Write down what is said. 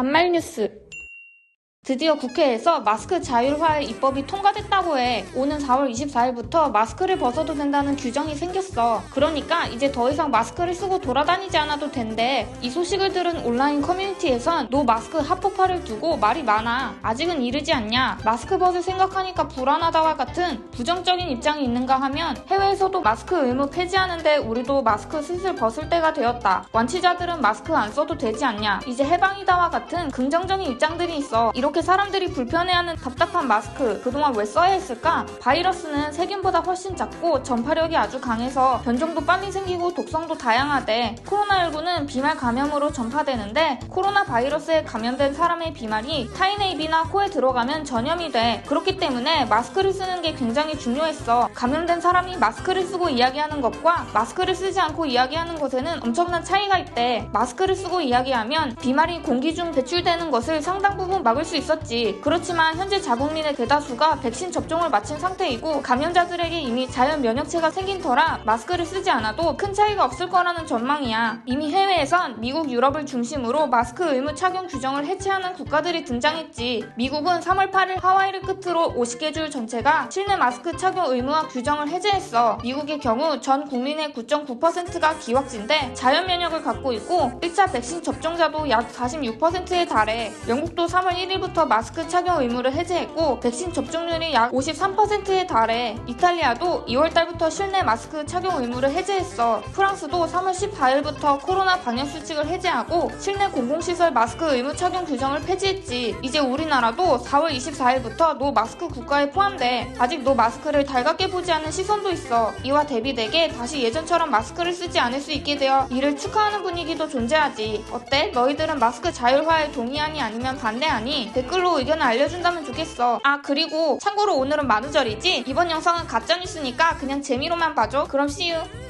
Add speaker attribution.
Speaker 1: 반말 뉴스. 드디어 국회에서 마스크 자율화의 입법이 통과됐다고 해. 오는 4월 24일부터 마스크를 벗어도 된다는 규정이 생겼어. 그러니까 이제 더 이상 마스크를 쓰고 돌아다니지 않아도 된대. 이 소식을 들은 온라인 커뮤니티에선 노 마스크 합법화를 두고 말이 많아. 아직은 이르지 않냐. 마스크 벗을 생각하니까 불안하다와 같은 부정적인 입장이 있는가 하면 해외에서도 마스크 의무 폐지하는데 우리도 마스크 슬슬 벗을 때가 되었다. 완치자들은 마스크 안 써도 되지 않냐. 이제 해방이다와 같은 긍정적인 입장들이 있어. 이렇게 사람들이 불편해하는 답답한 마스크 그동안 왜 써야 했을까? 바이러스는 세균보다 훨씬 작고 전파력이 아주 강해서 변종도 빨리 생기고 독성도 다양하대. 코로나19는 비말 감염으로 전파되는데 코로나 바이러스에 감염된 사람의 비말이 타인의 입이나 코에 들어가면 전염이 돼. 그렇기 때문에 마스크를 쓰는 게 굉장히 중요했어. 감염된 사람이 마스크를 쓰고 이야기하는 것과 마스크를 쓰지 않고 이야기하는 것에는 엄청난 차이가 있대. 마스크를 쓰고 이야기하면 비말이 공기 중 배출되는 것을 상당 부분 막을 수 있었지. 그렇지만 현재 자국민의 대다수가 백신 접종을 마친 상태이고 감염자들에게 이미 자연 면역체가 생긴 터라 마스크를 쓰지 않아도 큰 차이가 없을 거라는 전망이야. 이미 해외에선 미국, 유럽을 중심으로 마스크 의무 착용 규정을 해체하는 국가들이 등장했지. 미국은 3월 8일 하와이를 끝으로 50개 주 전체가 실내 마스크 착용 의무화 규정을 해제했어. 미국의 경우 전 국민의 9.9%가 기wak진데 자연 면역을 갖고 있고 1차 백신 접종자도 약 46%에 달해. 영국도 3월 1일부터 마스크 착용 의무를 해제했고 백신 접종률이 약 53%에 달해. 이탈리아도 2월달부터 실내 마스크 착용 의무를 해제했어. 프랑스도 3월 14일부터 코로나 방역 수칙을 해제하고 실내 공공시설 마스크 의무 착용 규정을 폐지했지. 이제 우리나라도 4월 24일부터 노 마스크 국가에 포함돼. 아직 노 마스크를 달갑게 보지 않는 시선도 있어. 이와 대비되게 다시 예전처럼 마스크를 쓰지 않을 수 있게 되어 이를 축하하는 분위기도 존재하지. 어때? 너희들은 마스크 자율화에 동의하니 아니면 반대하니? 댓글로 의견을 알려준다면 좋겠어. 아 그리고 참고로 오늘은 만우절이지? 이번 영상은 가짜뉴스니까 그냥 재미로만 봐줘. 그럼 you.